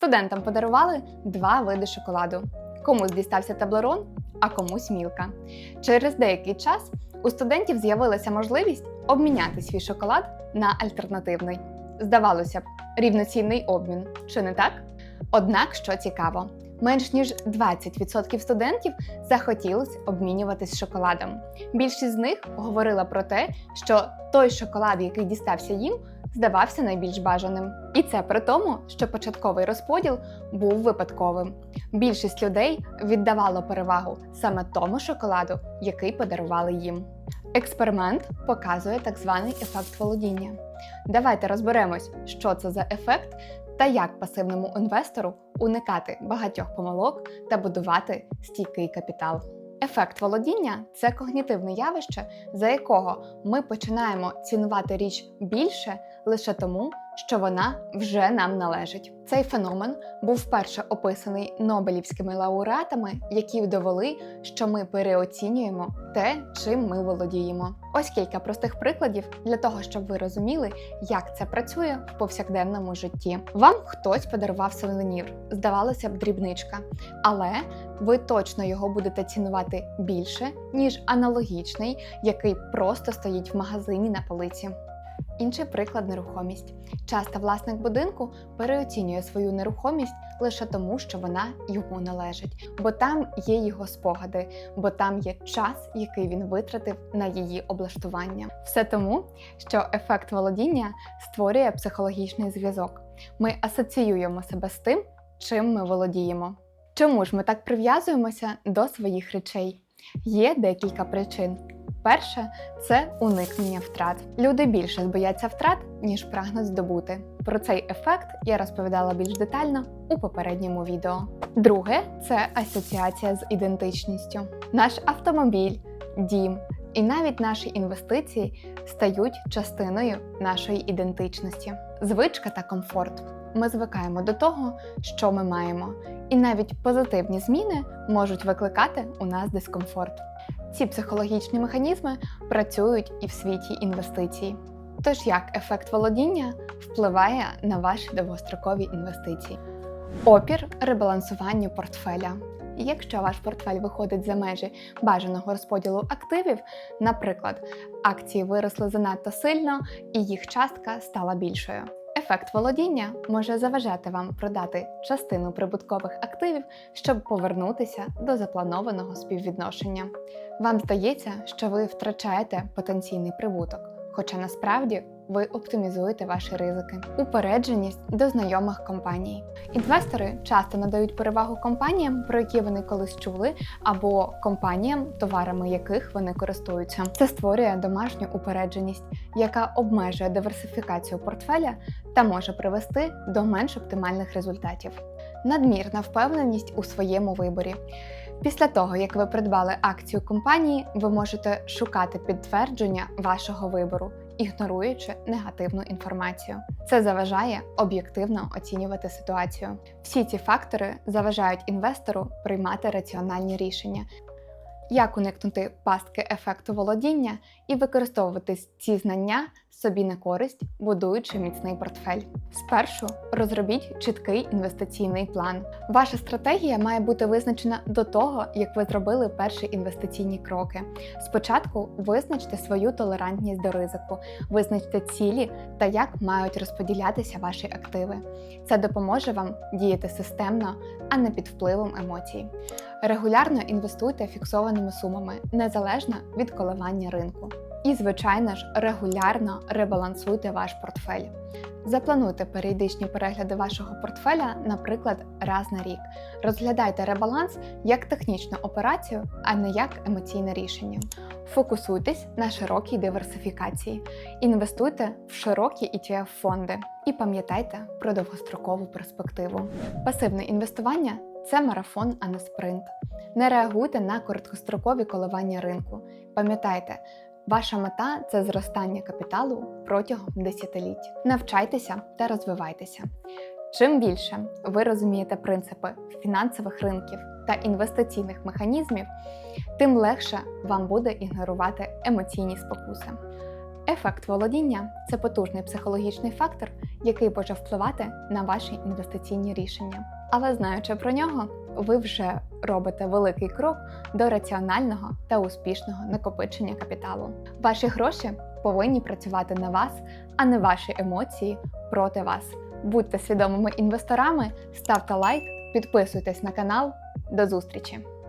Студентам подарували два види шоколаду. Комусь дістався таблерон, а комусь мілка. Через деякий час у студентів з'явилася можливість обміняти свій шоколад на альтернативний. Здавалося б, рівноцінний обмін, чи не так? Однак, що цікаво, менш ніж 20% студентів захотілося обмінюватись шоколадом. Більшість з них говорила про те, що той шоколад, який дістався їм, здавався найбільш бажаним. І це при тому, що початковий розподіл був випадковим. Більшість людей віддавало перевагу саме тому шоколаду, який подарували їм. Експеримент показує так званий ефект володіння. Давайте розберемось, що це за ефект та як пасивному інвестору уникати багатьох помилок та будувати стійкий капітал. Ефект володіння це когнітивне явище, за якого ми починаємо цінувати річ більше лише тому, що вона вже нам належить. Цей феномен був вперше описаний Нобелівськими лауреатами, які довели, що ми переоцінюємо те, чим ми володіємо. Ось кілька простих прикладів для того, щоб ви розуміли, як це працює в повсякденному житті. Вам хтось подарував сувенір, здавалося б, дрібничка, але ви точно його будете цінувати більше, ніж аналогічний, який просто стоїть в магазині на полиці. Інший приклад нерухомість. Часто власник будинку переоцінює свою нерухомість лише тому, що вона йому належить, бо там є його спогади, бо там є час, який він витратив на її облаштування. Все тому, що ефект володіння створює психологічний зв'язок. Ми асоціюємо себе з тим, чим ми володіємо. Чому ж ми так прив'язуємося до своїх речей? Є декілька причин. Перше це уникнення втрат. Люди більше бояться втрат, ніж прагнуть здобути. Про цей ефект я розповідала більш детально у попередньому відео. Друге це асоціація з ідентичністю. Наш автомобіль, дім і навіть наші інвестиції стають частиною нашої ідентичності. Звичка та комфорт. Ми звикаємо до того, що ми маємо, і навіть позитивні зміни можуть викликати у нас дискомфорт. Ці психологічні механізми працюють і в світі інвестицій. Тож як ефект володіння впливає на ваші довгострокові інвестиції? Опір ребалансуванню портфеля. Якщо ваш портфель виходить за межі бажаного розподілу активів, наприклад, акції виросли занадто сильно і їх частка стала більшою. Ефект володіння може заважати вам продати частину прибуткових активів, щоб повернутися до запланованого співвідношення. Вам здається, що ви втрачаєте потенційний прибуток, хоча насправді ви оптимізуєте ваші ризики. Упередженість до знайомих компаній. Інвестори часто надають перевагу компаніям, про які вони колись чули, або компаніям, товарами яких вони користуються. Це створює домашню упередженість, яка обмежує диверсифікацію портфеля та може привести до менш оптимальних результатів. Надмірна впевненість у своєму виборі. Після того, як ви придбали акцію компанії, ви можете шукати підтвердження вашого вибору, ігноруючи негативну інформацію. Це заважає об'єктивно оцінювати ситуацію. Всі ці фактори заважають інвестору приймати раціональні рішення. Як уникнути пастки ефекту володіння і використовувати ці знання собі на користь, будуючи міцний портфель. Спершу розробіть чіткий інвестиційний план. Ваша стратегія має бути визначена до того, як ви зробили перші інвестиційні кроки. Спочатку визначте свою толерантність до ризику, визначте цілі та як мають розподілятися ваші активи. Це допоможе вам діяти системно, а не під впливом емоцій. Регулярно інвестуйте фіксованими сумами незалежно від коливання ринку. І, звичайно ж, регулярно ребалансуйте ваш портфель. Заплануйте періодичні перегляди вашого портфеля, наприклад, раз на рік. Розглядайте ребаланс як технічну операцію, а не як емоційне рішення. Фокусуйтесь на широкій диверсифікації, інвестуйте в широкі etf фонди і пам'ятайте про довгострокову перспективу. Пасивне інвестування це марафон, а не спринт. Не реагуйте на короткострокові коливання ринку. Пам'ятайте, Ваша мета це зростання капіталу протягом десятиліть. Навчайтеся та розвивайтеся. Чим більше ви розумієте принципи фінансових ринків та інвестиційних механізмів, тим легше вам буде ігнорувати емоційні спокуси. Ефект володіння це потужний психологічний фактор, який може впливати на ваші інвестиційні рішення. Але знаючи про нього, ви вже робите великий крок до раціонального та успішного накопичення капіталу. Ваші гроші повинні працювати на вас, а не ваші емоції проти вас. Будьте свідомими інвесторами, ставте лайк, підписуйтесь на канал. До зустрічі!